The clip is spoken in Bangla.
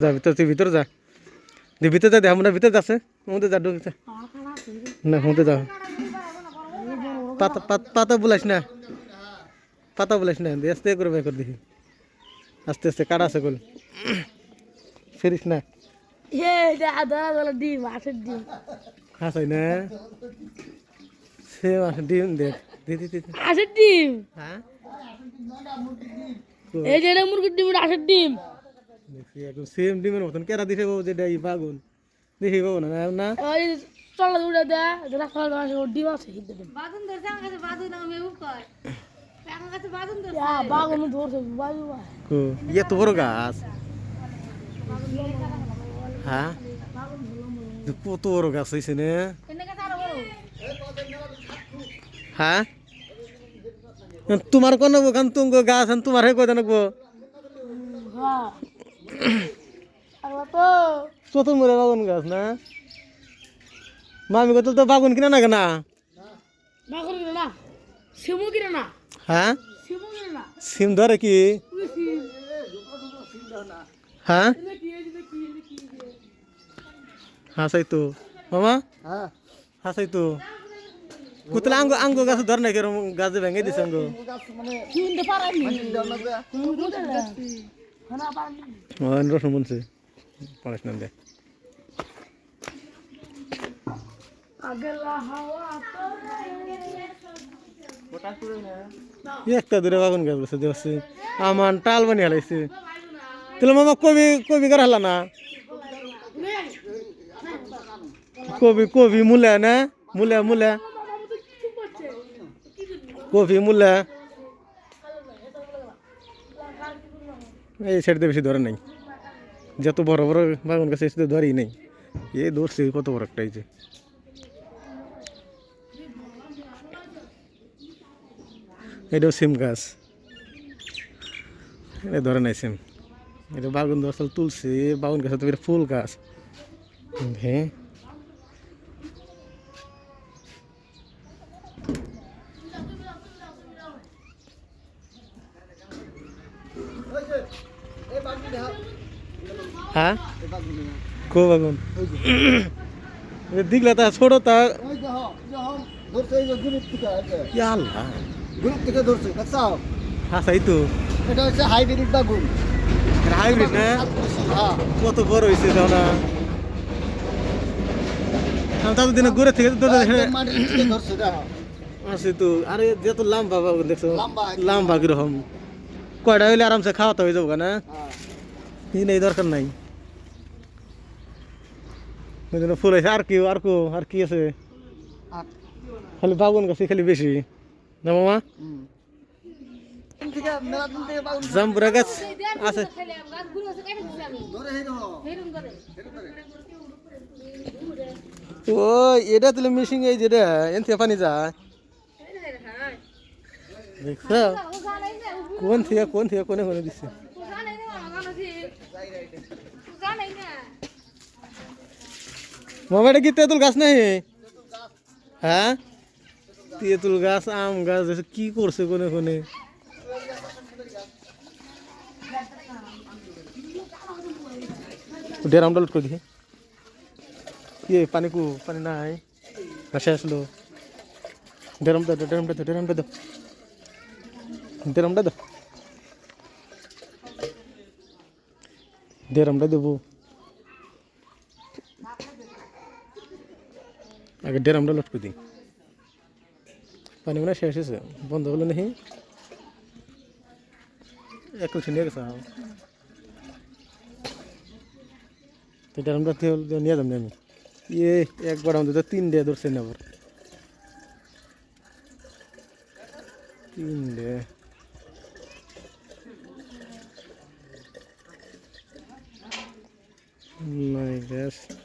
যা ভিতর তুই ভিতরে যা। তুই ভিতরে যা আমরা ভিতরে যাচ্ছে। মধ্যে যা ঢুকছে না মধ্যে যাও পাতা পাতা- বুলাইস না। পাতা বুলাইস না আস্তে করে বের করে দেখি। আস্তে আস্তে কাটা আছে গোল ফিরিস না। ডিম হাসাই না। সে মাসে ডিম দেখ দিদি দিদি হাঁসের ডিম? হ্যাঁ? এই যে মুরগির ডিম হাঁসের ডিম। দেখছি এখন সেম ডিমের মতন। কেরা দিছে বাবু যেটা এই বাগুন দেখি বাবু না না। ওই চলা উড়ে দেয় যেটা খাওয়া দাওয়া ওর ডিম আছে হিন্দু ডিম। বাদুন ধরছে আমার কাছে বাদুন আমি উপ কর আমার কাছে বাদুন ধরছে। ইয়া বাগানো ধরছে বাজু কো এত বড় গাছ। হ্যাঁ? কত বড় গাছ হয়েছে না। এনে কাছে আরও বড়। হ্যাঁ? তোমার কোন ওখান তুঙ্গ গাছ তোমার হে কয় জানব তো মরে বাগুন গাছ না? মামি কত তো বাগুন কিনা না? কেনা বাগর কিনে না সিমু কিনে না। হ্যাঁ? সিমু কিনে না। সিম ধরে কি? হ্যাঁ? হাসাই তো। মামা? হ্যাঁ। হাসাই তো। কুতলা আঙ্গ আঙ্গ গাছ ধর না কেরম গাছ ভেঙে দিছে আঙ্গ। রসুন বনছে পড়াশ না দে আগলা হাওয়া তো একটা দূরে বাগুন গাছ বসে দেখছি আমার টাল বানিয়ে হালাইছে। তাহলে মামা কবি কবি গার হালা না? কবি কবি মূলা না? মূলা মূলা। কবি মূলা। এই সাইড বেশি ধরে নাই। যত বড় বড় বাগান গাছ এসে ধরেই নেই। এ ধরছে, কত বড় একটা এই যে। এটাও সিম গাছ। এটা ধরে নাই সিম। এটা বাগুন দশাল তুলছে। বাগুন গাছ তো ফুল গাছ। হ্যাঁ এই বাকি দেখা হ্যাঁ? দিগলা তা ছোট তা। যে আল্লাহ গ্রুপ থেকে ধরছে হাসাই তো। এটা হচ্ছে হাইব্রিড বাগুন হাইব্রিড না? হ্যাঁ কত বড় হয়েছে দাও না। আমি তাদের দিনে ঘুরে থেকে ধরছে তো। আরে যত লাম্বা বাবা দেখছ। লাম্বা। লাম্বা কীরকম। কয়টা হইলে আরামসে খাওয়াতে হয়ে যাব না? হ্যাঁ এই নেই দরকার নাই। ওই জন্য ফুল আছে আর কি আর কো আর কি আছে? খালি বাগুন গাছে খালি বেশি। না মামা? জাম্বুরা গাছ আছে। ও এটা তুলে মিশিং এই যেটা এন থেকে পানি যায়। দেখছ? জানাই না কোন থেকে কোন থেকে কোনে কোনে দিচ্ছে ও জানাই না আমার জানাছি ও জানাই না মামা এটা কি তেঁতুল গাছ নেই হ্যাঁ তেঁতুল গাছ আম গাছ এসব কি করছে কোনে কোনে ডেরামটা লুট করে দিকে ইয়ে পানি কু পানি নাই ভাসে আসলো ডেরামটা দো ডেরামটা দো ডেরামটা দো ডেরামটা দো ডেরামটা দেবো। আগে ডেরামটা লট করে দিই। পানি মনে শেষ হয়েছে, বন্ধ হলো নাকি? একটু নিয়ে গেছে তো ডেরামটা নিয়ে যাব আমি ইয়ে একবার আমাদের তিন ডে ধরছে না আবার। তিন ডে wiesz.